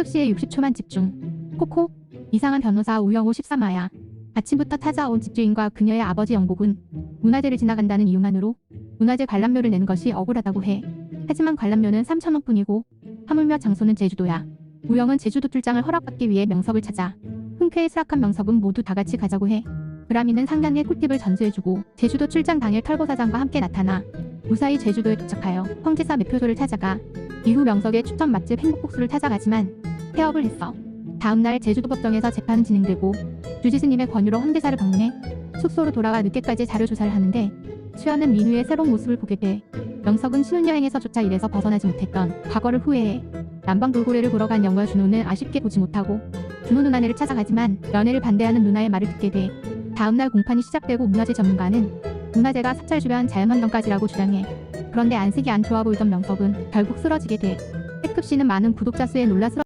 X급시에 60초만 집중. 코코. 이상한 변호사 우영우 13화야. 아침부터 찾아온 집주인과 그녀의 아버지 영복은 문화재를 지나간다는 이유만으로 문화재 관람료를 내는 것이 억울하다고 해. 하지만 관람료는 3천원뿐이고 하물며 장소는 제주도야. 우영은 제주도 출장을 허락받기 위해 명석을 찾아 흔쾌히 수락한 명석은 모두 다 같이 가자고 해. 브라미는 상당의 꿀팁을 전수해주고 제주도 출장 당일 털보사장과 함께 나타나 무사히 제주도에 도착하여 황제사 매표소를 찾아가 이후 명석의 추천 맛집 행복국수를 찾아가지만 폐업을 했어. 다음날 제주도 법정에서 재판은 진행되고 주지스님의 권유로 황제사를 방문해 숙소로 돌아와 늦게까지 자료 조사를 하는데 수연은 민우의 새로운 모습을 보게 돼 명석은 신혼여행에서조차 이래서 벗어나지 못했던 과거를 후회해 남방 돌고래를 보러 간 영과 준호는 아쉽게 보지 못하고 준호 누나네를 찾아가지만 연애를 반대하는 누나의 말을 듣게 돼 다음날 공판이 시작되고 문화재 전문가는 문화재가 사찰 주변 자연환경까지라고 주장해 그런데 안색이 안 좋아 보이던 명석은 결국 쓰러지게 돼 X급씨는 많은 구독자 수에 놀라 쓰러